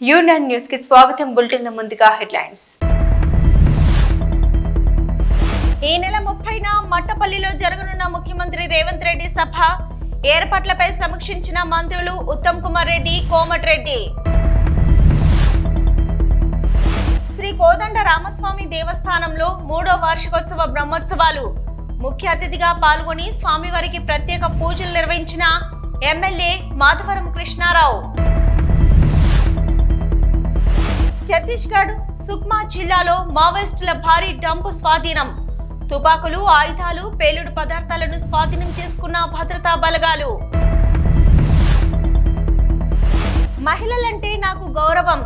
Union న్యూస్కి స్వాగతం bulletin ముందుగా హెడ్లైన్స్. ఈ నెల ముప్పైన మట్టపల్లిలో జరగనున్న ముఖ్యమంత్రి రేవంత్ రెడ్డి సభ. ఏర్పాట్లపై సమీక్షించిన మంత్రులు ఉత్తమ్ కుమార్ రెడ్డి కోమటిరెడ్డి శ్రీ కోదండ రామస్వామి దేవస్థానంలో మూడో వార్షికోత్సవ బ్రహ్మోత్సవాలు. ముఖ్య అతిథిగా పాల్గొని స్వామివారికి ప్రత్యేక పూజలు నిర్వహించిన ఎమ్మెల్యే మాధవరం కృష్ణారావు. ఛత్తీస్గఢ్ సుక్మా జిల్లాలో మావోయిస్టుల భారీ డంపు స్వాధీనం. తుపాకులు ఆయుధాలు పేలుడు పదార్థాలను స్వాధీనం చేసుకున్న భద్రతా బలగాలు. మహిళలంటే నాకు గౌరవం.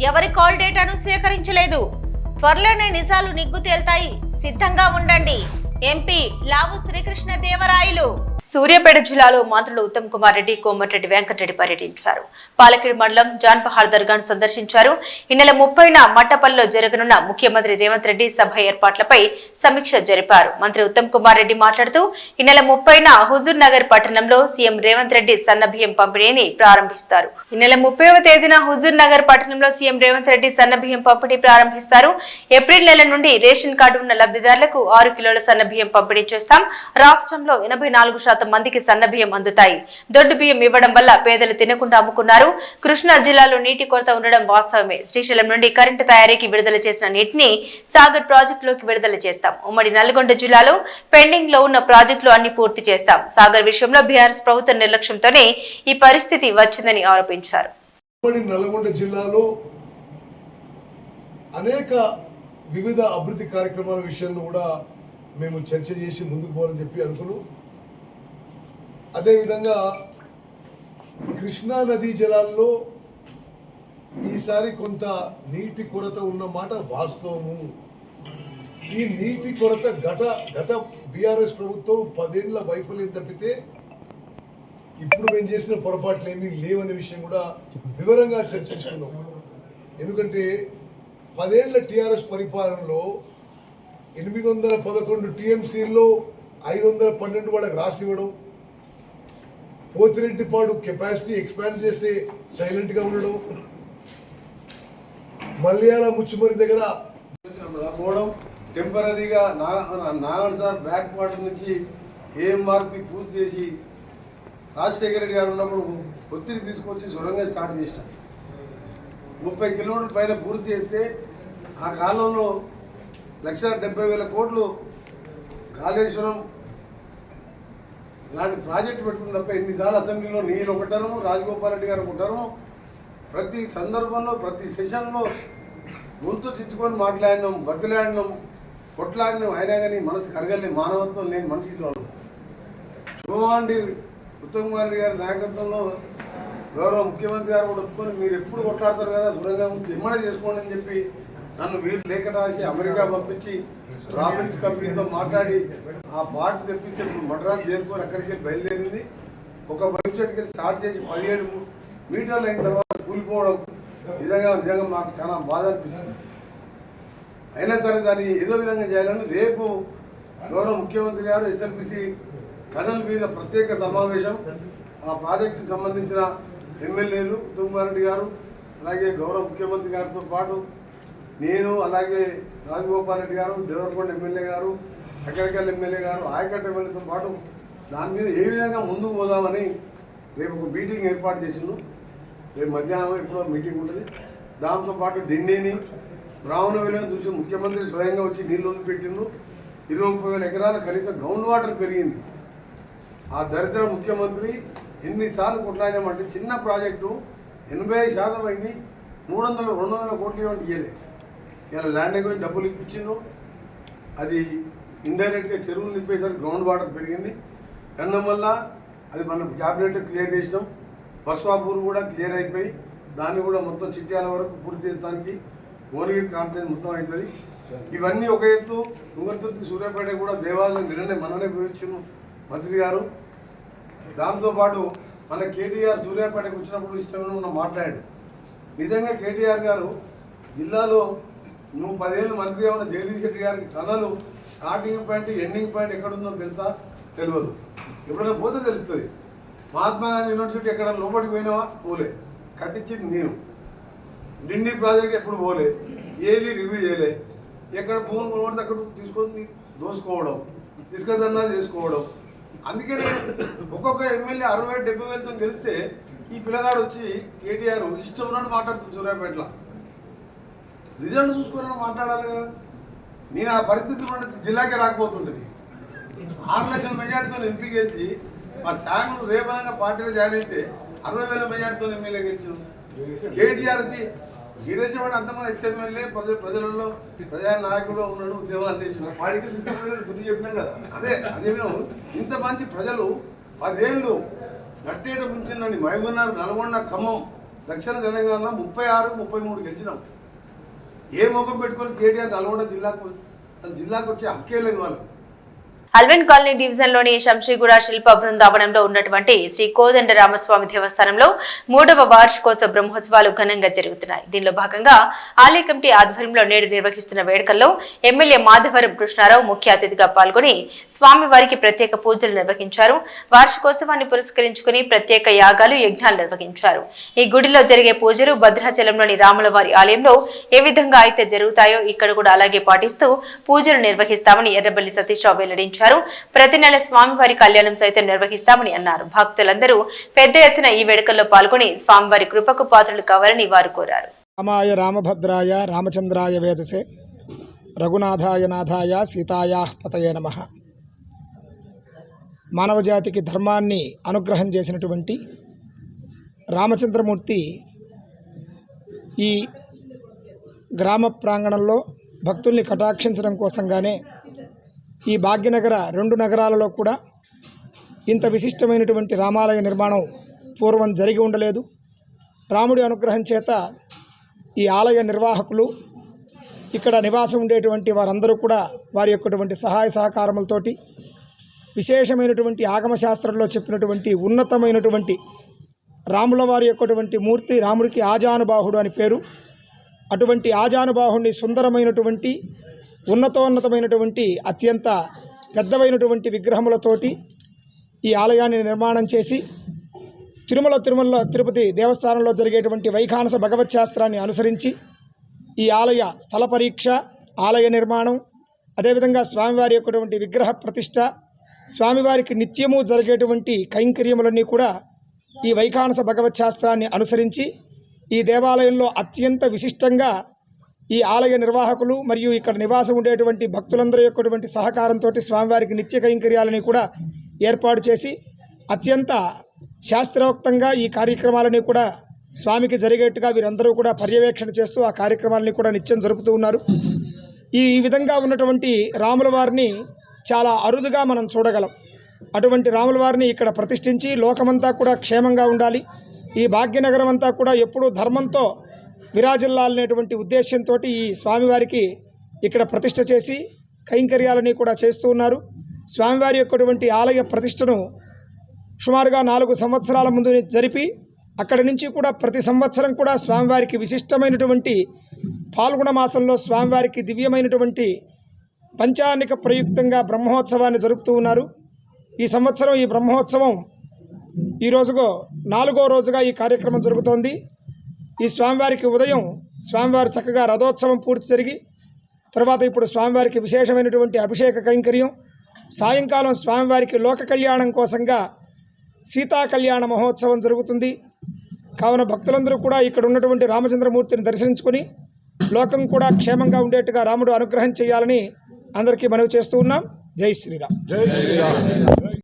ఎవరి కాల్ డేటాను సేకరించలేదు. త్వరలోనే నిజాలు నిగ్గు తేల్తాయి. సిద్ధంగా ఉండండి. ఎంపీ లావు శ్రీకృష్ణ దేవరాయలు. సూర్యాపేట జిల్లాలో మంత్రులు ఉత్తమ్ కుమార్ రెడ్డి కోమటిరెడ్డి వెంకటరెడ్డి పర్యటించారు. పాలకిడి మండలం జాన్ బహార్ దర్గాను సందర్శించారు. ఈ నెల ముప్పైన మట్టపల్లిలో జరగనున్న ముఖ్యమంత్రి రేవంత్ రెడ్డి సభ ఏర్పాట్లపై సమీక్ష జరిపారు. మంత్రి ఉత్తమ్ కుమార్ రెడ్డి మాట్లాడుతూ ఈ నెల ముప్పైన హుజూర్ నగర్ పట్టణంలో సీఎం రేవంత్ రెడ్డి సన్నబియ్యం పంపిణీని ప్రారంభిస్తారు. ఈ నెల ముప్పైవ తేదీన హుజూర్ నగర్ పట్టణంలో సీఎం రేవంత్ రెడ్డి సన్నబియ్యం పంపిణీ ప్రారంభిస్తారు. ఏప్రిల్ నెల నుండి రేషన్ కార్డు ఉన్న లబ్ధిదారులకు ఆరు కిలోల సన్నబియ్యం పంపిణీ చేస్తాం. రాష్ట్రంలో ఎనభై నాలుగు శాతం మందికి సన్నబియ్యం అందుతాయి. దొడ్డు బియ్యం ఇవ్వడం వల్ల పేదలు తినకుండా అమ్ముకున్నారు. కృష్ణా జిల్లాలో నీటి కొరత ఉండడం వాస్తవమే. శ్రీశైలం నుండి కరెంటు తయారీకి విడుదల చేసిన నీటిని సాగర్ ప్రాజెక్టులోకి విడుదల చేస్తాం. ఉమ్మడి నల్గొండ జిల్లాలో పెండింగ్లో ఉన్న ప్రాజెక్టులు అన్ని పూర్తి చేస్తాం. సాగర్ విషయంలో బీఆర్ఎస్ ప్రభుత్వ నిర్లక్ష్యంతోనే ఈ పరిస్థితి వచ్చిందని ఆరోపించారు. ఉమ్మడి నల్గొండ జిల్లాలో అనేక వివిధ అభివృద్ధి కార్యక్రమాల విషయంలో కూడా మేము చర్చ చేసి ముందుకు పోవాలని చెప్పి అనుకున్నాం. అదేవిధంగా కృష్ణా నదీ జలాల్లో ఈసారి కొంత నీటి కొరత ఉన్న మాట వాస్తవము. ఈ నీటి కొరత గత గత బీఆర్ఎస్ ప్రభుత్వం పదేళ్ళ వైఫల్యం తప్పితే ఇప్పుడు మేము చేసిన పొరపాట్లు ఏమీ లేవనే విషయం కూడా వివరంగా చర్చించుకున్నాం. ఎందుకంటే పదేళ్ళ టీఆర్ఎస్ పరిపాలనలో ఎనిమిది వందల పదకొండు టీఎంసీల్లో ఐదు వందల పన్నెండు వాళ్ళకి రాసి ఇవ్వడం పోతిరెడ్డిపాడు కెపాసిటీ ఎక్స్పాండ్ చేస్తే సైలెంట్గా ఉండడం. మలయాళ ముచ్చుమరి దగ్గర పోవడం టెంపరీగా నా నారాయణ సార్ బ్యాక్ వాటర్ నుంచి ఏఎంఆర్పి పూర్తి చేసి రాజశేఖర రెడ్డి గారు ఉన్నప్పుడు ఒత్తిడి తీసుకొచ్చి సొరంగా స్టార్ట్ చేసిన. ముప్పై కిలోమీటర్ల పైన పూర్తి చేస్తే ఆ కాలంలో లక్ష డెబ్బై వేల కోట్లు కాళేశ్వరం ఇలాంటి ప్రాజెక్టు పెట్టుకుని తప్ప ఎన్నిసార్లు అసెంబ్లీలో నేను ఒకటను రాజగోపాల్ రెడ్డి గారు ఒకటను ప్రతి సందర్భంలో ప్రతి సెషన్లో గొంతు చిచ్చుకొని మాట్లాడినాం బతులాడినాం కొట్లాడినాం. అయినా కానీ మనసు కరగలే మానవత్వం లేని మనిషిలో శుభమాండి ఉత్తమ్ కుమార్ రెడ్డి గారి నాయకత్వంలో గౌరవ ముఖ్యమంత్రి గారు కూడా ఒప్పుకొని మీరు ఎప్పుడు కొట్లాడతారు కదా సురంగం ఉంచి ఇమ్మడే చేసుకోండి అని చెప్పి నన్ను మీరు లేఖ రాసి అమెరికా పంపించి రాబిన్స్ కంపెనీతో మాట్లాడి ఆ పార్ట్ తెప్పిస్తే ఇప్పుడు మద్రాసు చేరుకొని అక్కడికి వెళ్ళి బయలుదేరింది. ఒక భవిష్యత్తుకి స్టార్ట్ చేసి పదిహేడు మీటర్లు అయిన తర్వాత కూలిపోవడం నిజంగా నిజంగా మాకు చాలా బాధ అనిపించింది. అయినా సరే దాన్ని ఏదో విధంగా చేయాలని రేపు గౌరవ ముఖ్యమంత్రి గారు ఎస్ఎల్పిసి కనల్ మీద ప్రత్యేక సమావేశం. ఆ ప్రాజెక్టుకి సంబంధించిన ఎమ్మెల్యేలు కుటుంబారెడ్డి గారు అలాగే గౌరవ ముఖ్యమంత్రి గారితో పాటు నేను అలాగే రాజగోపాల్ రెడ్డి గారు దేవరకొండ ఎమ్మెల్యే గారు అక్కడికల్ ఎమ్మెల్యే గారు ఆయకట్ట ఎమ్మెల్యేతో పాటు దాని మీద ఏ విధంగా ముందుకు పోదామని రేపు ఒక మీటింగ్ ఏర్పాటు చేసిండు. రేపు మధ్యాహ్నం ఎప్పుడో మీటింగ్ ఉంటుంది. దాంతోపాటు ఢిల్లీని బ్రాహ్మణవేలను చూసి ముఖ్యమంత్రి స్వయంగా వచ్చి నీళ్ళు వదిలిపెట్టిండ్రు ఇరవై ముప్పై వేల ఎకరాల కనీసం గ్రౌండ్ వాటర్ పెరిగింది. ఆ దరిద్ర ముఖ్యమంత్రి ఎన్నిసార్లు కొట్లాడినామంటే చిన్న ప్రాజెక్టు ఎనభై శాతం అయింది. మూడు వందల రెండు వందల కోట్లు ఇవ్వండి ఇయ్యలే ఇలా ల్యాండ్ అయిపోయి డబ్బులు ఇప్పించిండు అది ఇండైరెక్ట్గా చెరువులు నింపేసరికి గ్రౌండ్ వాటర్ పెరిగింది. కన్నం వల్ల అది మనం క్యాబినెట్ క్లియర్ చేసినాం. బస్వాపూర్ కూడా క్లియర్ అయిపోయి దాన్ని కూడా మొత్తం చిట్యాల వరకు పూర్తి చేయడానికి భువనగిరి కాన్ఫరెన్స్ మొత్తం అవుతుంది. ఇవన్నీ ఒక ఎత్తు తుంగతుర్తి సూర్యాపేట కూడా దేవాలయం నిన్ననే మననే పోయించిన మంత్రి గారు. దాంతోపాటు మన కేటీఆర్ సూర్యాపేటకు వచ్చినప్పుడు ఇష్టం మనం మాట్లాడాడు. నిజంగా కేటీఆర్ గారు జిల్లాలో నువ్వు పదేళ్ళు మంత్రి ఉన్న జగదీష్ రెడ్డి గారికి కళలు స్టార్టింగ్ పాయింట్ ఎండింగ్ పాయింట్ ఎక్కడుందో తెలుసా? తెలియదు. ఎప్పుడైనా పోతే తెలుస్తుంది. మహాత్మా గాంధీ యూనివర్సిటీ ఎక్కడ? లోపలికి పోయినావా? పోలే. కట్టించింది నేను. డిండి ప్రాజెక్ట్ ఎప్పుడు పోలే. ఏది రివ్యూ చేయలే. ఎక్కడ భూములు కొనబడితే అక్కడ తీసుకొని దోసుకోవడం ఇసుక దందా చేసుకోవడం. అందుకనే ఒక్కొక్క ఎమ్మెల్యే అరవై డెబ్బై వేలతో గెలిస్తే ఈ పిల్లగాడు వచ్చి కేటీఆర్ ఇష్టం ఉన్నట్టు మాట్లాడుతుంది సూర్యాపేటలో. రిజల్ట్ చూసుకొని మాట్లాడాలి కదా. నేను ఆ పరిస్థితులు ఉంటే జిల్లాకే రాకపోతుంటుంది. ఆరు లక్షల మెజార్టీతో ఎంపీ గెలిచి మా శాఖలు రేపనంగా పార్టీలో జాయిన్ అయితే అరవై వేల మెజార్టీతో ఎమ్మెల్యే గెలిచాం. కేటీఆర్కి గిరీశవాడు అంతమంది ఎక్స్ ఎమ్మెల్యే ప్రజల ప్రజలలో ప్రజా నాయకుడు ఉన్నాడు ఉద్యోగాలు చేసిన వాడికి తీసుకెళ్ళి బుద్ధి చెప్పినాం కదా. అదే అదే ఇంత మంది ప్రజలు పదేళ్ళు నట్టేట ముంచిందని మహబూబ్నగర్ నల్గొండ ఖమ్మం దక్షిణ తెలంగాణ ముప్పై ఆరు ముప్పై మూడు గెలిచినాం. ఏ ముఖం పెట్టుకొని కేటీఆర్ నల్గొండ జిల్లాకు జిల్లాకు వచ్చే హక్కే లేదు వాళ్ళకి. అల్వెన్ కాలనీ డివిజన్లోని శంషీగూడ శిల్ప బృందావనంలో ఉన్నటువంటి శ్రీ కోదండ రామస్వామి దేవస్థానంలో మూడవ వార్షికోత్సవ బ్రహ్మోత్సవాలు ఘనంగా జరుగుతున్నాయి. దీనిలో భాగంగా ఆలయ కమిటీ ఆధ్వర్యంలో నేడు నిర్వహిస్తున్న వేడుకల్లో ఎమ్మెల్యే మాధవరం కృష్ణారావు ముఖ్య అతిథిగా పాల్గొని స్వామివారికి ప్రత్యేక పూజలు నిర్వహించారు. వార్షికోత్సవాన్ని పురస్కరించుకుని ప్రత్యేక యాగాలు యజ్ఞాలు నిర్వహించారు. ఈ గుడిలో జరిగే పూజలు భద్రాచలంలోని రాములవారి ఆలయంలో ఏ విధంగా అయితే జరుగుతాయో ఇక్కడ కూడా అలాగే పాటిస్తూ పూజలు నిర్వహిస్తామని ఎర్రబల్లి సతీష్ రావు వెల్లడించారు ప్రతి నెల స్వామివారి కళ్యాణం సైతం నిర్వహిస్తామని అన్నారు. భక్తులందరూ పెద్ద ఎత్తున ఈ వేడుకల్లో పాల్గొని స్వామివారి కృపకు పాత్రలు కావాలని వారు కోరారు. రామాయ రామభద్రాయ రామచంద్రాయ వేదసే. రఘునాథాయ నాథాయ సీతాయా పతయే నమ. మానవజాతికి ధర్మాన్ని అనుగ్రహం చేసినటువంటి రామచంద్రమూర్తి ఈ గ్రామ ప్రాంగణంలో భక్తుల్ని కటాక్షించడం కోసంగానే ఈ భాగ్యనగర రెండు నగరాలలో కూడా ఇంత విశిష్టమైనటువంటి రామాలయ నిర్మాణం పూర్వం జరిగి ఉండలేదు. రాముడి అనుగ్రహం చేత ఈ ఆలయ నిర్వాహకులు ఇక్కడ నివాసం ఉండేటువంటి వారందరూ కూడా వారి యొక్కటువంటి సహాయ సహకారములతోటి విశేషమైనటువంటి ఆగమశాస్త్రంలో చెప్పినటువంటి ఉన్నతమైనటువంటి రాముల వారి యొక్కటువంటి మూర్తి రాముడికి ఆజానుబాహుడు అని పేరు. అటువంటి ఆజానుబాహుడిని సుందరమైనటువంటి ఉన్నతోన్నతమైనటువంటి అత్యంత పెద్దవైనటువంటి విగ్రహములతోటి ఈ ఆలయాన్ని నిర్మాణం చేసి తిరుమల తిరుమల తిరుపతి దేవస్థానంలో జరిగేటువంటి వైఖానస భగవత్ శాస్త్రాన్ని అనుసరించి ఈ ఆలయ స్థల పరీక్ష ఆలయ నిర్మాణం అదేవిధంగా స్వామివారి యొక్కటువంటి విగ్రహ ప్రతిష్ట స్వామివారికి నిత్యము జరిగేటువంటి కైంకర్యములన్నీ కూడా ఈ వైఖానస భగవత్ శాస్త్రాన్ని అనుసరించి ఈ దేవాలయంలో అత్యంత విశిష్టంగా ఈ ఆలయ నిర్వాహకులు మరియు ఇక్కడ నివాసం ఉండేటువంటి భక్తులందరి యొక్కటువంటి సహకారంతో స్వామివారికి నిత్య కైంకర్యాలని కూడా ఏర్పాటు చేసి అత్యంత శాస్త్రోక్తంగా ఈ కార్యక్రమాలని కూడా స్వామికి జరిగేట్టుగా వీరందరూ కూడా పర్యవేక్షణ చేస్తూ ఆ కార్యక్రమాలని కూడా నిత్యం జరుపుతూ ఉన్నారు. ఈ ఈ విధంగా ఉన్నటువంటి రాముల వారిని చాలా అరుదుగా మనం చూడగలం. అటువంటి రాముల వారిని ఇక్కడ ప్రతిష్ఠించి లోకమంతా కూడా క్షేమంగా ఉండాలి. ఈ భాగ్యనగరం అంతా కూడా ఎప్పుడూ ధర్మంతో విరాజిల్లాలనేటువంటి ఉద్దేశంతో ఈ స్వామివారికి ఇక్కడ ప్రతిష్ట చేసి కైంకర్యాలని కూడా చేస్తూ ఉన్నారు. స్వామివారి యొక్కటువంటి ఆలయ ప్రతిష్టను సుమారుగా నాలుగు సంవత్సరాల ముందు జరిపి అక్కడి నుంచి కూడా ప్రతి సంవత్సరం కూడా స్వామివారికి విశిష్టమైనటువంటి పాల్గొన మాసంలో స్వామివారికి దివ్యమైనటువంటి పంచానిక ప్రయుక్తంగా బ్రహ్మోత్సవాన్ని జరుపుతూ ఉన్నారు. ఈ సంవత్సరం ఈ బ్రహ్మోత్సవం ఈ రోజుగో నాలుగో రోజుగా ఈ కార్యక్రమం జరుగుతోంది. ఈ స్వామివారికి ఉదయం స్వామివారి చక్కగా రథోత్సవం పూర్తి జరిగి తర్వాత ఇప్పుడు స్వామివారికి విశేషమైనటువంటి అభిషేక కైంకర్యం సాయంకాలం స్వామివారికి లోక కళ్యాణం కోసంగా సీతా కళ్యాణ మహోత్సవం జరుగుతుంది. కావున భక్తులందరూ కూడా ఇక్కడ ఉన్నటువంటి రామచంద్రమూర్తిని దర్శించుకొని లోకం కూడా క్షేమంగా ఉండేట్టుగా రాముడు అనుగ్రహం చేయాలని అందరికీ మనవి చేస్తూ ఉన్నాం. జై శ్రీరామ్.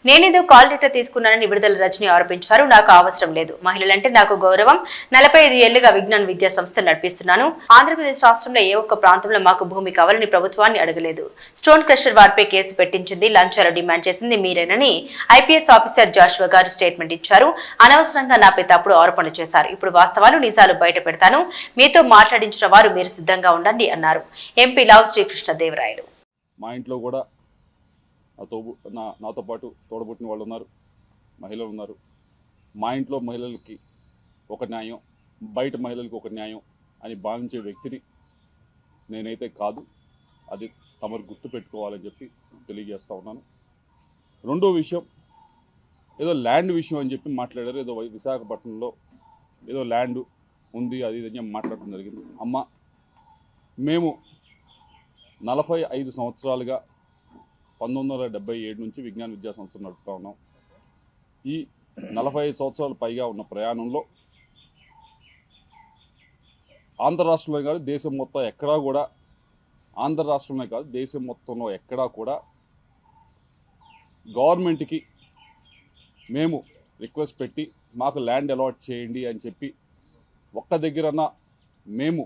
నేనేదో కాల్ లెటర్ తీసుకున్నానని విడుదల రజని ఆరోపించారు. నాకు అవసరం లేదు. మహిళలంటే నాకు గౌరవం. నలభై ఐదు ఏళ్ళుగా విజ్ఞాన విద్యా సంస్థ నడిపిస్తున్నాను. ఆంధ్రప్రదేశ్ రాష్ట్రంలో ఏ ఒక్క ప్రాంతంలో మాకు భూమి కావాలని ప్రభుత్వాన్ని అడగలేదు. స్టోన్ క్రషర్ వారిపై కేసు పెట్టించింది లంచాలు డిమాండ్ చేసింది మీరేనని ఐపీఎస్ ఆఫీసర్ జాషువా గారు స్టేట్మెంట్ ఇచ్చారు. అనవసరంగా నాపై తప్పుడు ఆరోపణలు చేశారు. ఇప్పుడు వాస్తవాలు నిజాలు బయట పెడతాను. మీతో మాట్లాడించిన వారు మీరు సిద్ధంగా ఉండండి అన్నారు. ఎంపీ లావ్ శ్రీకృష్ణ దేవరాయలు మా ఇంట్లో కూడా నాతో తోబు నా నాతో పాటు తోడబుట్టిన వాళ్ళు ఉన్నారు మహిళలు ఉన్నారు. మా ఇంట్లో మహిళలకి ఒక న్యాయం బయట మహిళలకి ఒక న్యాయం అని భావించే వ్యక్తిని నేనైతే కాదు. అది తమరు గుర్తు పెట్టుకోవాలని చెప్పి తెలియజేస్తూ ఉన్నాను. రెండో విషయం ఏదో ల్యాండ్ విషయం అని చెప్పి మాట్లాడారు. ఏదో విశాఖపట్నంలో ఏదో ల్యాండ్ ఉంది అది ఇది మాట్లాడటం మాట్లాడడం జరిగింది. అమ్మ మేము నలభై ఐదు సంవత్సరాలుగా పంతొమ్మిది వందల డెబ్బై ఏడు నుంచి విజ్ఞాన విద్యా సంస్థ నడుపుతా ఉన్నాం. ఈ నలభై ఐదు సంవత్సరాలు పైగా ఉన్న ప్రయాణంలో ఆంధ్ర రాష్ట్రంలో కాదు దేశం మొత్తం ఎక్కడా కూడా ఆంధ్ర రాష్ట్రంలో కాదు దేశం మొత్తంలో ఎక్కడా కూడా గవర్నమెంట్కి మేము రిక్వెస్ట్ పెట్టి మాకు ల్యాండ్ అలాట్ చేయండి అని చెప్పి ఒక్క దగ్గరన్నా మేము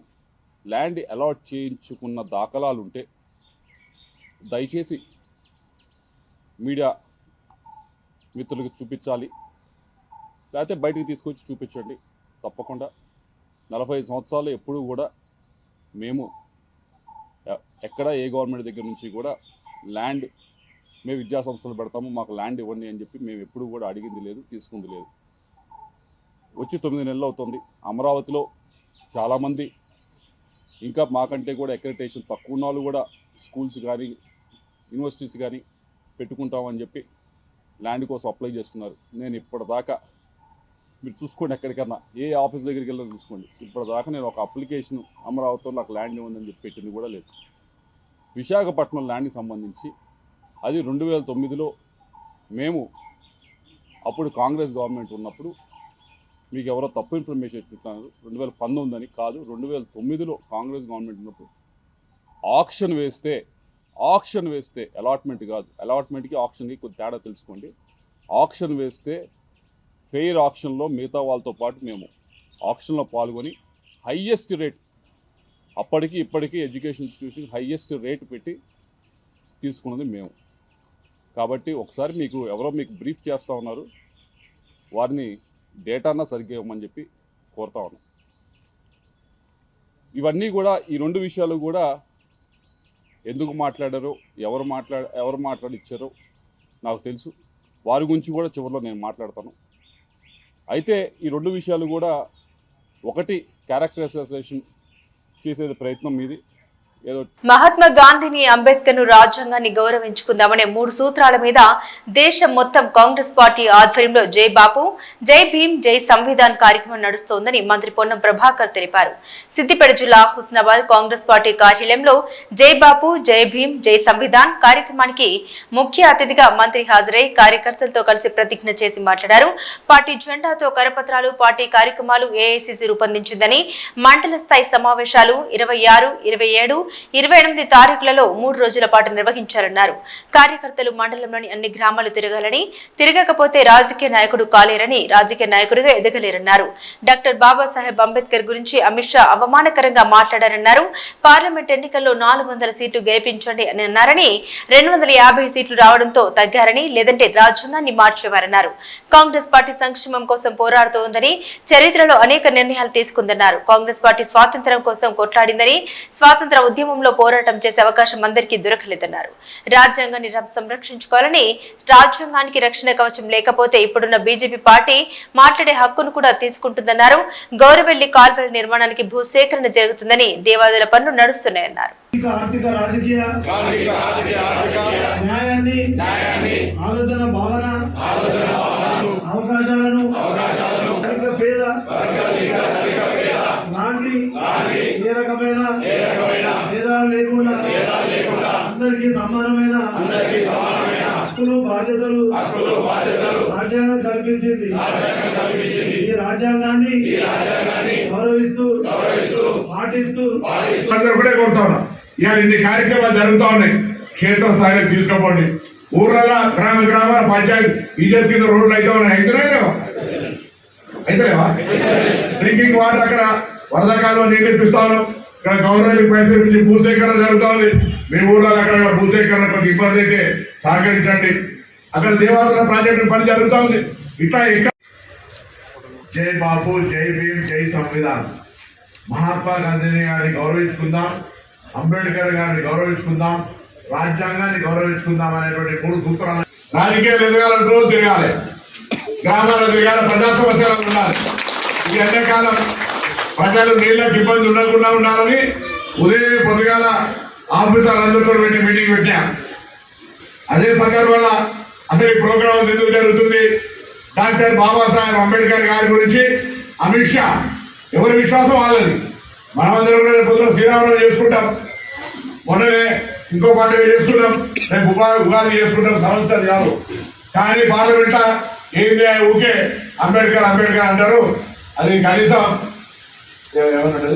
ల్యాండ్ అలాట్ చేయించుకున్న దాఖలాలు ఉంటే దయచేసి మీడియా మిత్రులకు చూపించాలి. లేకపోతే బయటికి తీసుకొచ్చి చూపించండి. తప్పకుండా. నలభై సంవత్సరాలు ఎప్పుడూ కూడా మేము ఎ- ఎక్కడ ఏ గవర్నమెంట్ దగ్గర నుంచి కూడా ల్యాండ్ మేము విద్యా సంస్థలు పెడతాము మాకు ల్యాండ్ ఇవ్వండి అని చెప్పి మేము ఎప్పుడు కూడా అడిగింది లేదు తీసుకుంది లేదు. వచ్చి తొమ్మిది నెలలు అవుతుంది. అమరావతిలో చాలామంది ఇంకా మాకంటే కూడా ఎక్రిటేషన్ తక్కువ ఉన్న వాళ్ళు కూడా స్కూల్స్ కానీ యూనివర్సిటీస్ కానీ పెట్టుకుంటామని చెప్పి ల్యాండ్ కోసం అప్లై చేస్తున్నారు. నేను ఇప్పటిదాకా మీరు చూసుకోండి ఎక్కడికన్నా ఏ ఆఫీస్ దగ్గరికి వెళ్ళినా చూసుకోండి. ఇప్పటిదాకా నేను ఒక అప్లికేషన్ అమరావతిలో నాకు ల్యాండ్ ఉందని చెప్పి పెట్టింది కూడా లేదు. విశాఖపట్నం ల్యాండ్కి సంబంధించి అది రెండు వేల తొమ్మిదిలో మేము అప్పుడు కాంగ్రెస్ గవర్నమెంట్ ఉన్నప్పుడు మీకు ఎవరో తప్పు ఇన్ఫర్మేషన్ ఇస్తున్నారు రెండు వేల పంతొమ్మిది అని కాదు రెండు వేల తొమ్మిదిలో కాంగ్రెస్ గవర్నమెంట్ ఉన్నప్పుడు ఆక్షన్ వేస్తే ఆక్షన్ వేస్తే అలాట్మెంట్ కాదు. అలాట్మెంట్కి ఆప్షన్కి కొద్ది తేడా తెలుసుకోండి. ఆక్షన్ వేస్తే ఫెయిర్ ఆప్షన్లో మిగతా వాళ్ళతో పాటు మేము ఆప్షన్లో పాల్గొని హయ్యెస్ట్ రేట్ అప్పటికి ఇప్పటికీ ఎడ్యుకేషన్ ఇన్స్టిట్యూషన్ హయ్యెస్ట్ రేట్ పెట్టి తీసుకున్నది మేము. కాబట్టి ఒకసారి మీకు ఎవరో మీకు బ్రీఫ్ చేస్తూ ఉన్నారు. వారిని డేటానా సరిగ్గా ఇవ్వమని చెప్పి కోరుతా ఉన్నాం. ఇవన్నీ కూడా ఈ రెండు విషయాలు కూడా ఎందుకు మాట్లాడారో? ఎవరు మాట్లా ఎవరు మాట్లాడిచ్చారో? నాకు తెలుసు. వారి గురించి కూడా చివరిలో నేను మాట్లాడతాను. అయితే ఈ రెండు విషయాలు కూడా ఒకటి క్యారెక్టర్ అసోసియేషన్ చేసేది ప్రయత్నం మీది మహాత్మా గాంధీని అంబేద్కర్ను రాజ్యాంగాన్ని గౌరవించుకుందామనే మూడు సూత్రాల మీద దేశం మొత్తం కాంగ్రెస్ పార్టీ ఆధ్వర్యంలో జై బాపు జై భీమ్ జై సంవిధాన్ కార్యక్రమం నడుస్తోందని మంత్రి పొన్నం ప్రభాకర్ తెలిపారు. సిద్దిపేట జిల్లా హుస్నాబాద్ కాంగ్రెస్ పార్టీ కార్యాలయంలో జై బాపు జై భీమ్ జై సంవిధాన్ కార్యక్రమానికి ముఖ్య అతిథిగా మంత్రి హాజరై కార్యకర్తలతో కలిసి ప్రతిజ్ఞ చేసి మాట్లాడారు. పార్టీ జెండాతో కరపత్రాలు పార్టీ కార్యక్రమాలు ఏఐసిసి రూపొందించిందని మండల స్థాయి సమావేశాలు ఇరవై ఆరు ఇరవై ఏడు ఇరవై ఎనిమిది తారీఖులలో మూడు రోజుల పాటు నిర్వహించారన్నారు కార్యకర్తలు మండలంలోని అన్ని గ్రామాలు తిరగాలని తిరగకపోతే రాజకీయ నాయకుడు కాలేరని రాజకీయ నాయకుడిగా ఎదగలేరన్నారు. డాక్టర్ బాబాసాహెబ్ అంబేద్కర్ గురించి అమిత్ షా అవమానకరంగా మాట్లాడారన్నారు. పార్లమెంట్ ఎన్నికల్లో నాలుగు వందల సీట్లు గెలిపించండి అని అన్నారని రెండు వందల యాభై సీట్లు రావడంతో తగ్గారని లేదంటే రాజ్యాంగాన్ని మార్చేవారన్నారు. కాంగ్రెస్ పార్టీ సంక్షేమం కోసం పోరాడుతోందని చరిత్రలో అనేక నిర్ణయాలు తీసుకుందన్నారు. కాంగ్రెస్ పార్టీ స్వాతంత్రం కోసం కొట్లాడిందని స్వాతంత్ర ఉద్యమంలో పోరాటం చేసే అవకాశం అందరికీ దొరకలేదన్నారు. రాజ్యాంగాన్ని రం- సంరక్షించుకోవాలని రాజ్యాంగానికి రక్షణ కవచం లేకపోతే ఇప్పుడున్న బీజేపీ పార్టీ మాట్లాడే హక్కును కూడా తీసుకుంటుందన్నారు. గౌరవెల్లి కాల్వల నిర్మాణానికి భూసేకరణ జరుగుతుందని దేవాదాయ పనులు నడుస్తున్నాయన్నారు. ఆర్థిక రాజకీయ న్యాయాన్ని ఆలోచన భావన అవకాశాలను పేద ఏ రకమైన భేదాలు లేకుండా అందరికీ సమానమైన హక్కులు బాధ్యతలు రాజ్యాంగం కల్పించింది. ఈ రాజ్యాంగాన్ని గౌరవిస్తూ పాటిస్తూ అందరూ కూడా కోరుతా ఉన్నా. ఇవాళ ఇన్ని కార్యక్రమాలు జరుగుతా ఉన్నాయి. క్షేత్ర స్థాయిలో తీసుకోపోండి. ఊర్లలో గ్రామ గ్రామాల పంచాయతీ ఇజ్జత్ కింద రోడ్లు అయితే ఉన్నాయి. అయితేనేవా అయితేలేవా డ్రింకింగ్ వాటర్ అక్కడ వరదకాలం నీళ్ళు ఇప్పిస్తాను. ఇక్కడ గవర్నమెంట్ పైసలు ఇచ్చి భూసేకరణ జరుగుతుంది. మీ ఊర్లలో అక్కడ భూసేకరణ కొంచెం ఇబ్బంది అయితే సహకరించండి. అక్కడ దేవాలయ ప్రాజెక్టు పని జరుగుతూ ఉంది ఇట్లా ఇక్కడ జై బాపు జై భీమ్ జై సంవిధాన్. మహాత్మా గాంధీని గారిని గౌరవించుకుందాం. అంబేద్కర్ గారిని గౌరవించుకుందాం. రాజ్యాంగాన్ని గౌరవించుకుందాం అనేటువంటి మూడు సూత్రాలు. రాజకీయాలు ఎదగాలని రోజు తిరగాలి. గ్రామాల్లో తిరగాలి ప్రజా సమస్యలు ఉండాలి ఈ ఎండాకాలం ప్రజలు నీళ్ళకి ఇబ్బంది ఉండకుండా ఉండాలని ఉదయం పొద్దుగాల ఆఫీసర్లందరితో పెట్టి మీటింగ్ పెట్టాం అదే సందర్భంలో అసలు ఈ ప్రోగ్రాం ఎందుకు జరుగుతుంది? డాక్టర్ బాబాసాహెబ్ అంబేద్కర్ గారి గురించి అమిత్ షా ఎవరి విశ్వాసం వాళ్ళది? మనమందరం కూడా రేపు పొద్దున శ్రీరామనవమి చేసుకుంటాం. మొన్ననే ఇంకో పండుగ చేసుకున్నాం రేపు ఉపాధి ఉగాది చేసుకుంటాం. సమస్య కాదు. కానీ పార్లమెంట్లో ఏంది ఊకే అంబేద్కర్ అంబేద్కర్ అంటారు? అది కనీసం ఏమన్నాడు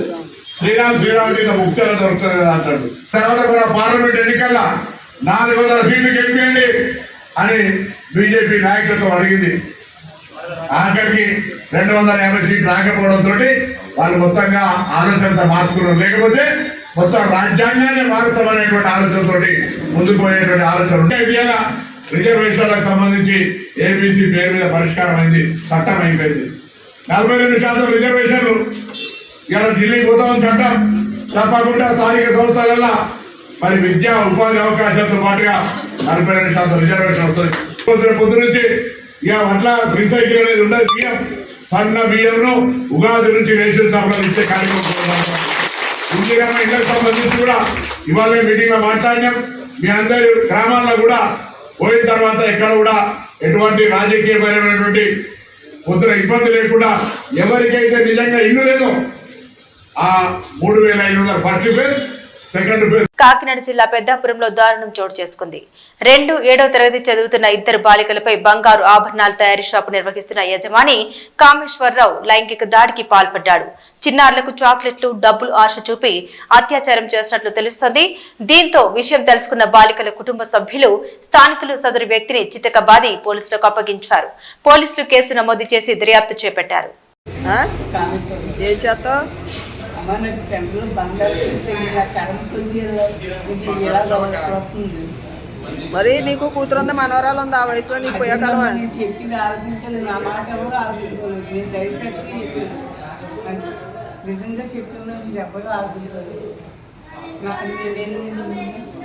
శ్రీరామ్ శ్రీరామ్ మీద ముక్తర దొరుకుతుంది కదా అంటాడు. తర్వాత కూడా పార్లమెంట్ ఎన్నికల్లో నాలుగు వందల సీట్లు గెలిపేయండి అని బీజేపీ నాయకత్వం అడిగింది. ఆఖరికి రెండు వందల యాభై సీట్లు రాకపోవడంతో వాళ్ళు మొత్తంగా ఆలోచనతో మార్చుకున్నారు. లేకపోతే మొత్తం రాజ్యాంగాన్ని మారుతామనేటువంటి ఆలోచనతోటి ముందుకు పోయేటువంటి ఆలోచన ఉంటే ఇవాళ రిజర్వేషన్లకు సంబంధించి ఏబీసీ పేరు మీద పరిష్కారం అయింది చట్టం అయిపోయింది. నలభై రెండు శాతం రిజర్వేషన్లు. ఇలా ఢిల్లీ పోతామని చట్టం. తప్పకుండా స్థానిక సంస్థలల్లా మరి విద్యా ఉపాధి అవకాశాలతో పాటుగా నలభై రెండు శాతం రిజర్వేషన్ వస్తుంది. పొద్దున పొద్దు నుంచి ఇక అట్లా రీసైకిల్ అనేది ఉండదు. బియ్యం సన్న బియ్యంను ఉగాది నుంచి రేషన్ సభలో ఇచ్చే కార్యక్రమం ఇందిరమ్మ ఇళ్ళకు సంబంధించి కూడా ఇవాళ మీటింగ్లో మాట్లాడినాం. మీ అందరి గ్రామాల్లో కూడా పోయిన తర్వాత ఎక్కడ కూడా ఎటువంటి రాజకీయపరమైనటువంటి పొద్దున ఇబ్బంది లేకుండా ఎవరికైతే నిజంగా ఇల్లు లేదో ఆ మూడు వేల ఐదు వందల ఫస్ట్ ఫేజ్ ఫేజ్ కాకినాడ జిల్లా పెద్దాపురంలో దారుణం చోటు చేసుకుంది. రెండు ఏడో తరగతి చదువుతున్న ఇద్దరు బాలికలపై బంగారు ఆభరణాల తయారీ షాపు నిర్వహిస్తున్న యజమాని కామేశ్వరరావు లైంగిక దాడికి పాల్పడ్డాడు. చిన్నారులకు చాక్లెట్లు డబ్బులు ఆశ చూపి అత్యాచారం చేసినట్లు తెలుస్తోంది. దీంతో విషయం తెలుసుకున్న బాలికల కుటుంబ సభ్యులు స్థానికులు సదరు వ్యక్తిని చితకబాది పోలీసులకు అప్పగించారు. పోలీసులు కేసు నమోదు చేసి దర్యాప్తు చేపట్టారు. ఆ? ఏం చేస్తావు? మనకి సెంటర్ బంగారు ఇలా కరెంట్ ఉంది ఇలా వస్తుంది మరి నీకు కూతురు ఉంది మనవరాలు ఉంది ఆ వయసులో? నీకు పోయే కాలమా నేను చెప్పింది ఆలోచించలేదు నా మాట ఎవరు ఆలోచించలేదు నేను దయసాక్షి చెప్పాను. నిజంగా చెప్తున్నా మీరు ఎవరు ఆలోచించలేదు. నా- నేను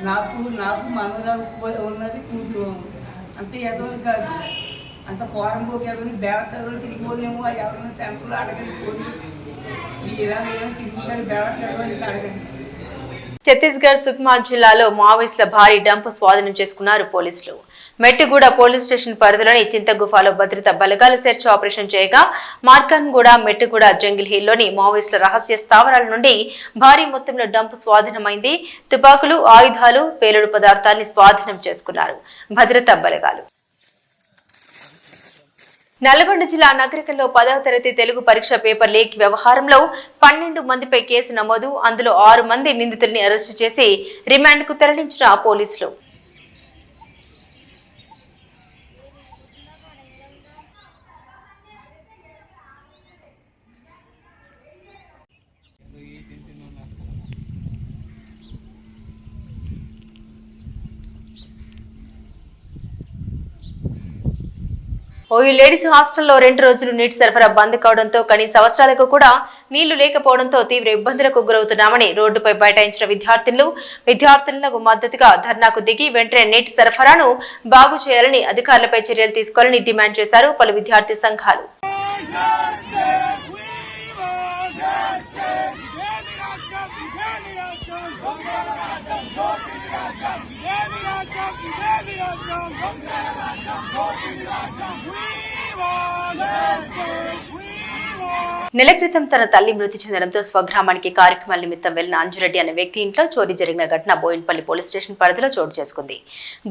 నాకు నాకు మనవరాలు ఉన్నది కూతురు. అంతే ఎదవరు కాదు. అంత పోరం పోకి ఎవరిని దేవతలు తిరిగి పోలేము ఎవరైనా సెంటర్లో అడగండి పోయి ఛత్తీస్గఢ్ సుక్మా జిల్లాలో మావోయిస్టుల భారీ డంప్ స్వాధీనం చేసుకున్నారు పోలీసులు. మెట్టిగూడ పోలీస్ స్టేషన్ పరిధిలోని చింతగుఫాలో భద్రత బలగాలు సెర్చ్ ఆపరేషన్ చేయగా మార్కాన్గూడ మెట్టిగూడ జంగిల్ హిల్లోని మావోయిస్టుల రహస్య స్థావరాల నుండి భారీ మొత్తంలో డంప్ స్వాధీనమైంది. తుపాకులు ఆయుధాలు పేలుడు పదార్థాన్ని స్వాధీనం చేసుకున్నారు భద్రతా బలగాలు. నల్గొండ జిల్లా నగరికల్లో పదవ తరగతి తెలుగు పరీక్ష పేపర్ లీక్ వ్యవహారంలో పన్నెండు మందిపై కేసు నమోదు అందులో ఆరు మంది నిందితుల్ని అరెస్టు చేసి రిమాండ్కు తరలించిన పోలీసులు. ఓయూ లేడీస్ హాస్టల్లో రెండు రోజులు నీటి సరఫరా బంద్ కావడంతో కనీస సంవత్సరాలకు కూడా నీళ్ళు లేకపోవడంతో తీవ్ర ఇబ్బందులకు గురవుతున్నామని రోడ్డుపై బైఠాయించిన విద్యార్థులు విద్యార్థులకు మద్దతుగా ధర్నాకు దిగి వెంటనే నీటి సరఫరాను బాగు చేయాలని అధికారులపై చర్యలు తీసుకోవాలని డిమాండ్ చేశారు పలు విద్యార్థి సంఘాలు నెల క్రితం తన తల్లి మృతి చెందడంతో స్వగ్రామానికి కార్యక్రమాల నిమిత్తం వెళ్ళిన అంజురెడ్డి అనే వ్యక్తి ఇంట్లో చోరీ జరిగిన ఘటన బోయిన్పల్లి పోలీస్ స్టేషన్ పరిధిలో చోటు చేసుకుంది.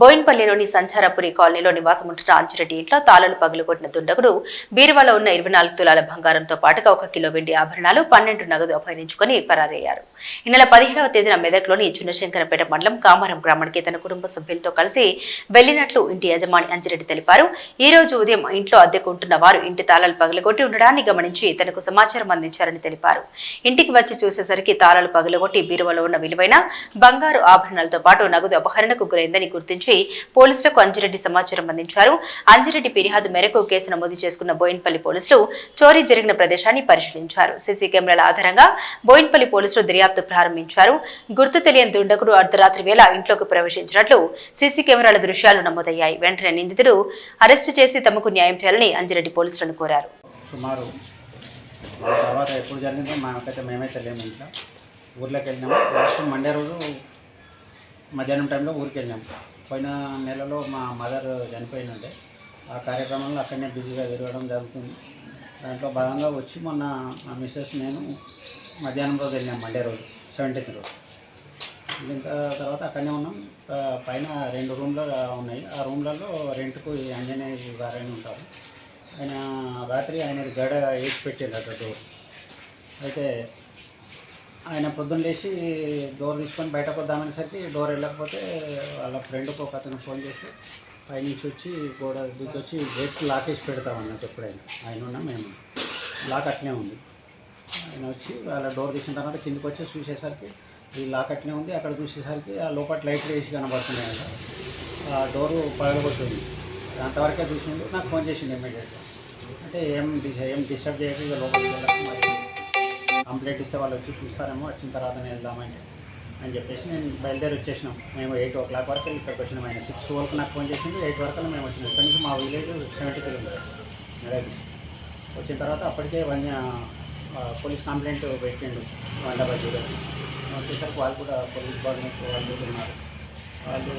బోయిన్పల్లిలోని సంచారపురి కాలనీలో నివాసం ఉంటున్న అంజురెడ్డి ఇంట్లో తాళాలు పగులుకొట్టిన దుండగుడు బీరువాలో ఉన్న ఇరవై నాలుగు తులాల బంగారంతో పాటుగా ఒక కిలో వెండి ఆభరణాలు పన్నెండు నగదు అపహరించుకుని పరారయ్యారు. ఈ నెల పదిహేడవ తేదీన మెదక్లోని చిన్నశంకరపేట మండలం కామారం గ్రామానికి తన కుటుంబ సభ్యులతో కలిసి వెళ్ళినట్లు ఇంటి యజమాని అంజిరెడ్డి తెలిపారు. ఈ రోజు ఉదయం ఇంట్లో అద్దెకు ఉంటున్న వారు ఇంటి తాళాలు పగలగొట్టి ఉండడాన్ని గమనించి తనకు సమాచారం అందించారని తెలిపారు. ఇంటికి వచ్చి చూసేసరికి తాళాలు పగలగొట్టి బీరువలో ఉన్న విలువైన బంగారు ఆభరణాలతో పాటు నగదు అపహరణకు గురైందని గుర్తించి పోలీసులకు అంజిరెడ్డి సమాచారం అందించారు. అంజిరెడ్డి ఫిర్యాదు మేరకు కేసు నమోదు చేసుకున్న బోయిన్పల్లి పోలీసులు చోరీ జరిగిన ప్రదేశాన్ని పరిశీలించారు. సీసీ కెమెరాల ఆధారంగా బోయిన్పల్లి పోలీసులు దర్యాప్తు ప్రారంభించారు. గుర్తు తెలియని దుండకుడు అర్ధరాత్రి వేళ ఇంట్లోకి ప్రవేశించినట్లు సీసీ కెమెరాల దృశ్యాలు నమోదయ్యాయి. వెంటనే నిందితుడు అరెస్టు చేసి తమకు న్యాయం చేయాలని అంజిరెడ్డి పోలీసులను కోరారు. సుమారు తర్వాత ఎప్పుడు జరిగిందో మాకైతే మేమే తెలియము ఇంకా ఊర్లోకి వెళ్ళినాము. లాస్ట్ మండే రోజు మధ్యాహ్నం టైంలో ఊరికి వెళ్ళాము పోయిన నెలలో మా మదర్ చనిపోయినంటే ఆ కార్యక్రమంలో అక్కడనే బిజీగా తిరగడం జరుగుతుంది. దాంట్లో భాగంగా వచ్చి మొన్న మా మిస్సెస్ నేను మధ్యాహ్నం రోజు వెళ్ళినాం మండే రోజు సెవెంటీన్త్ రోజు. వెళ్ళిన తర్వాత అక్కడనే ఉన్నాం. పైన రెండు రూమ్లు ఉన్నాయి. ఆ రూమ్లలో రెంట్కు ఈ ఆంజనేయ గారైన ఉంటారు. ఆయన రాత్రి ఆయన గడ వేసి పెట్టారు అక్కడ డోర్ అయితే ఆయన పొద్దున్న లేచి డోర్ తీసుకొని బయటకు వద్దామనేసరికి డోర్ వెళ్ళకపోతే వాళ్ళ ఫ్రెండ్కి ఒక అతను ఫోన్ చేస్తే పైనుంచి వచ్చి గోడ దిగి వచ్చి గేట్ లాక్ వేసి పెడతామన్నట్టు ఎప్పుడైనా. ఆయన ఉన్నా మేము లాక్ అట్లే ఉంది. ఆయన వచ్చి వాళ్ళ డోర్ తీసిన తర్వాత కిందకి వచ్చి చూసేసరికి ఈ లాకట్నే ఉంది. అక్కడ చూసేసరికి ఆ లోపల లైట్లు వేసి కనబడుతున్నాయంట ఆ డోరు పగలగొట్టింది. అంతవరకే చూసిండు. నాకు ఫోన్ చేసిండు ఇమ్మీడియట్గా అంటే ఏం డిస్- ఏం డిస్టర్బ్ చేయక ఇక లోపలికి మరి కంప్లైంట్ ఇస్తే వాళ్ళు వచ్చి చూస్తారేమో వచ్చిన తర్వాత వెళ్దామని అని చెప్పేసి నేను బయలుదేరి వచ్చేసినాం. మేము ఎయిట్ ఓ క్లాక్ వరకు ఇక్కడికి వచ్చినాం. ఆయన సిక్స్ వరకు నాకు ఫోన్ చేసింది ఎయిట్ వరకు మేము వచ్చినాం. ఇక్కడ నుంచి మా విలేజ్ సెవెంటీ కిలోమీటర్స్ మెరాగిస్ వచ్చిన తర్వాత అప్పటికే వన్ పోలీస్ కంప్లైంట్ పెట్టిండు వంద బజ్జీలో. వచ్చేసరికి వాళ్ళు కూడా పోలీస్ డిపార్ట్మెంట్ వాళ్ళు ఉన్నారు. వాళ్ళు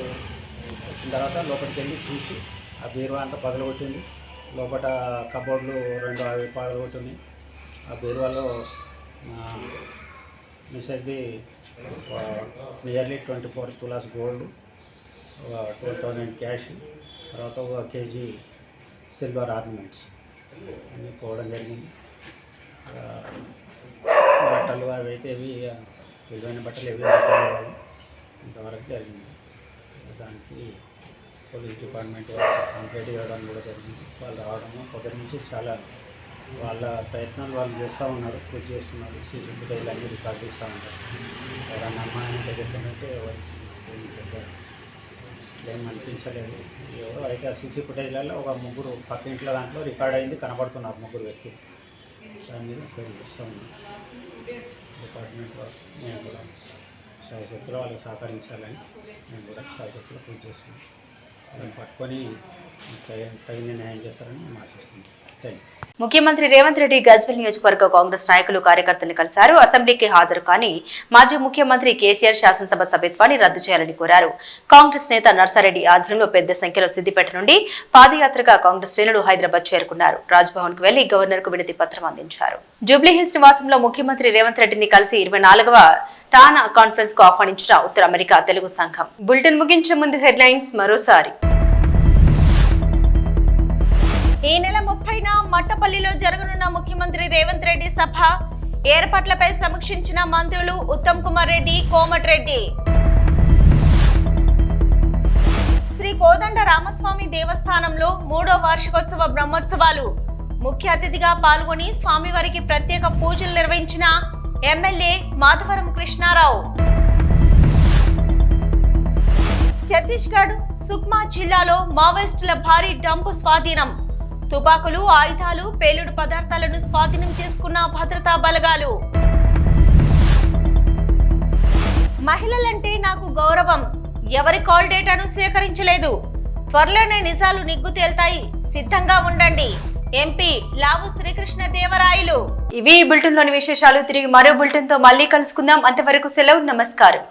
వచ్చిన తర్వాత లోపలికి వెళ్ళి చూసి ఆ బీరువా అంతా పగలగొట్టింది లోపల కబోర్డ్లు రెండు అవి పగలగొట్టింది ఆ బీరువాలో మిస్సెస్ది nearly twenty four tolas gold twelve thousand cash తర్వాత ఒక కేజీ సిల్వర్ ఆర్నమెంట్స్ అన్నీ పోవడం జరిగింది. బట్టలు అవి అయితే ఇవి విలువైన బట్టలు ఏవి ఇంతవరకు జరిగింది. దానికి పోలీస్ డిపార్ట్మెంట్ కంప్లీట్ కంప్లైంట్ ఇవ్వడం కూడా జరిగింది. వాళ్ళు రావడము ఒకరి నుంచి చాలా వాళ్ళ ప్రయత్నాలు వాళ్ళు చేస్తూ ఉన్నారు పూజ చేస్తున్నారు. సీసీ ఫుటేజ్ అన్ని రికార్డ్ చేస్తూ ఉన్నారు. ఎవరన్నా అమ్మాయిని చెప్పినట్టే ఎవరికి ఏం అనిపించలేదు. ఎవరో అయితే ఆ సీసీ ఫుటేజ్లలో ఒక ముగ్గురు పక్క ఇంట్లో దాంట్లో రికార్డ్ అయింది కనబడుతున్నారు ముగ్గురు వ్యక్తులు. దాని మీద క్వైరీ చేస్తూ డిపార్ట్మెంట్ వాళ్ళు మేము కూడా శాయశక్తులు వాళ్ళకి సహకరించాలని మేము కూడా శాయశక్తులు పూజ చేస్తున్నాం వాళ్ళని పట్టుకొని తగిన న్యాయం చేస్తారని మేము ఆశిస్తున్నాం థ్యాంక్ యూ ముఖ్యమంత్రి రేవంత్ రెడ్డి గజ్వెల్ నియోజకవర్గ కాంగ్రెస్ నాయకులు కార్యకర్తలను కలిశారు. అసెంబ్లీకి హాజరు కాని మాజీ ముఖ్యమంత్రి కేసీఆర్ శాసనసభ సభ్యత్వాన్ని రద్దు చేయాలని కోరారు. కాంగ్రెస్ నేత నర్సారెడ్డి ఆధ్వర్యంలో పెద్ద సంఖ్యలో సిద్దిపేట నుండి పాదయాత్రగా కాంగ్రెస్ శ్రేణులు హైదరాబాద్ చేరుకున్నారు. రాజ్భవన్కు వెళ్ళి గవర్నర్కు వినతి పత్రం అందించారు. జూబ్లీహిల్స్ నివాసంలో ముఖ్యమంత్రి రేవంత్ రెడ్డిని కలిసి ఇరవై నాలుగవ టానా కాన్ఫరెన్స్కు ఆహ్వానించిన ఉత్తర అమెరికా తెలుగు సంఘం. బులెటిన్ ముగించే ముందు హెడ్లైన్స్ మరోసారి ఈ నెల ముప్పైన మట్టపల్లిలో జరగనున్న ముఖ్యమంత్రి రేవంత్ రెడ్డి సభ ఏర్పాట్లపై సమీక్షించిన మంత్రులు ఉత్తమ్ కుమార్ రెడ్డి కోమటిరెడ్డి శ్రీ కోదండ రామస్వామి దేవస్థానంలో మూడో వార్షికోత్సవ బ్రహ్మోత్సవాలు. ముఖ్య అతిథిగా పాల్గొని స్వామివారికి ప్రత్యేక పూజలు నిర్వహించిన ఎమ్మెల్యే మాధవరం కృష్ణారావు. ఛత్తీస్గఢ్ సుక్మా జిల్లాలో మావోయిస్టుల భారీ డంపు స్వాధీనం. తుపాకులు ఆయుధాలు పేలుడు పదార్థాలను స్వాధీనం చేసుకున్న భద్రతా బలగాలు. మహిళలంటే నాకు గౌరవం. ఎవరి కాల్ డేటాను సేకరించలేదు. త్వరలోనే నిజాలు నిగ్గు తేల్తాయి. సిద్ధంగా ఉండండి. ఎంపీ లావు శ్రీకృష్ణ దేవరాయలు. ఇవి ఈ బులెటిన్లోని విశేషాలు. తిరిగి మరో బులెటిన్తో మళ్ళీ కలుసుకుందాం. అంతవరకు సెలవు. నమస్కారం.